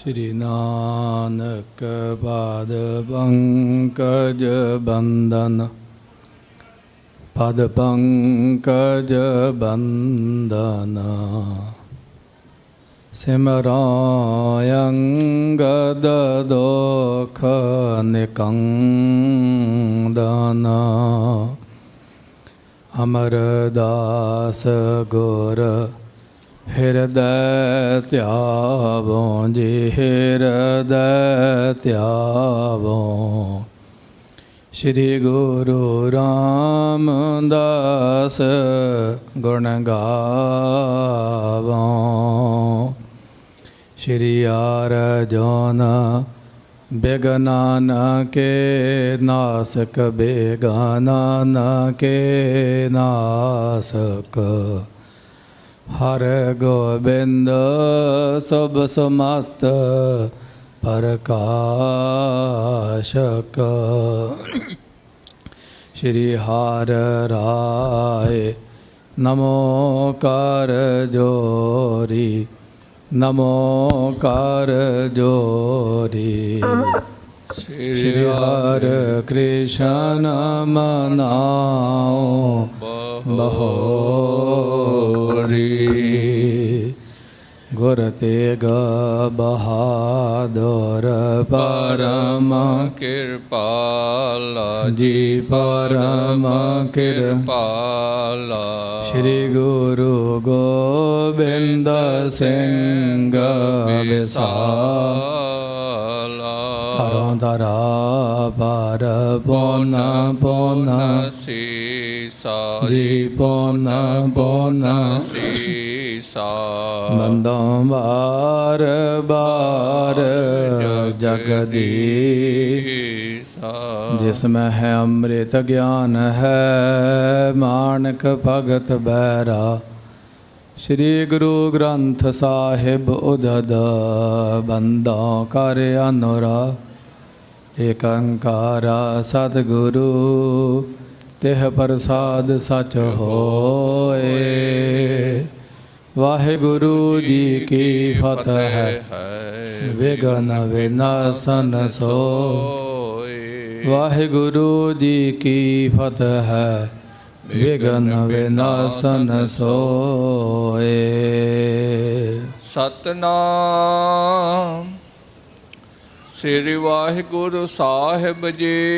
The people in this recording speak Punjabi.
श्री नानक पाद पंकज बंदन पद पंकज बंदन सिमरायङ्गदोख निकन्दन अमरदास गोर ਹਿਰਦੈ ਧਿਆਵੋ, ਜੀ ਹਿਰਦੈ ਧਿਆਵੋ। ਸ੍ਰੀ ਗੁਰੂ ਰਾਮਦਾਸ ਗੁਣ ਗਾਵੋ। ਸ਼੍ਰੀ ਆਰਜੋਨ ਬੇਗਨਾਨ ਕੇ ਨਾਸਕ ਬੇਗਾਨਾਨ ਕੇ ਨਾਸਕ ਹਰ ਗੋਬਿੰਦ ਸਭ ਸਮਤ ਪ੍ਰਕਾਸ਼ਕ। ਸ਼੍ਰੀ ਹਰ ਰਾਏ ਨਮੋ ਕਰ ਜੋਰੀ ਨਮੋ ਕਰ ਜੋਰੀ। ਸ਼੍ਰੀ ਹਰ ਕ੍ਰਿਸ਼ਨ ਮਨਾਓ ਬਹੋਰੀ ਗੁਰ ਤੇਗ ਬਹਾਦਰ ਪਰਮ ਕਿਰਪਾਲਾ ਜੀ ਪਰਮ ਕਿਰਪਾ ਪਾਲਾ ਸ੍ਰੀ ਗੁਰੂ ਗੋਬਿੰਦ ਸਿੰਘ ਵਿਸਾਲਾ। ਹਰੋਂ ਦਰਾ ਪਰ ਪੋਨ ਪੋਨ ਸੀਸਾ ਜੀ ਪੋਨ ਪੋਨ ਸੀਸਾ ਬੰਦੋਂ ਬਾਰ ਬਾਰ ਜਗਦੀਸ਼। ਜਿਸ ਮੈਂ ਹੈ ਅੰਮ੍ਰਿਤ ਗਿਆਨ ਹੈ ਮਾਨਕ ਭਗਤ ਬੈਰਾ। ਸ੍ਰੀ ਗੁਰੂ ਗ੍ਰੰਥ ਸਾਹਿਬ ਉਦਦ ਬੰਦੋਂ ਕਰ ਅਨੁਰਾ। ਏਕ ਓੰਕਾਰ ਸਤਿਗੁਰੂ ਤਿਹ ਪ੍ਰਸਾਦ ਸਚ ਹੋਏ। ਵਾਹਿਗੁਰੂ ਜੀ ਕੀ ਫਤਿਹ। ਹੈ ਵਿਗਨ ਵਿਨਾਸ਼ਨ ਸੋ ਵਾਹਿਗੁਰੂ ਜੀ ਕੀ ਫਤਿਹ। ਹੈ ਵਿਗਨ ਵਿਨਾਸ਼ਨ ਸੋਏ। ਸਤਨਾਮ। ਸ੍ਰੀ ਵਾਹਿਗੁਰੂ ਸਾਹਿਬ ਜੀ।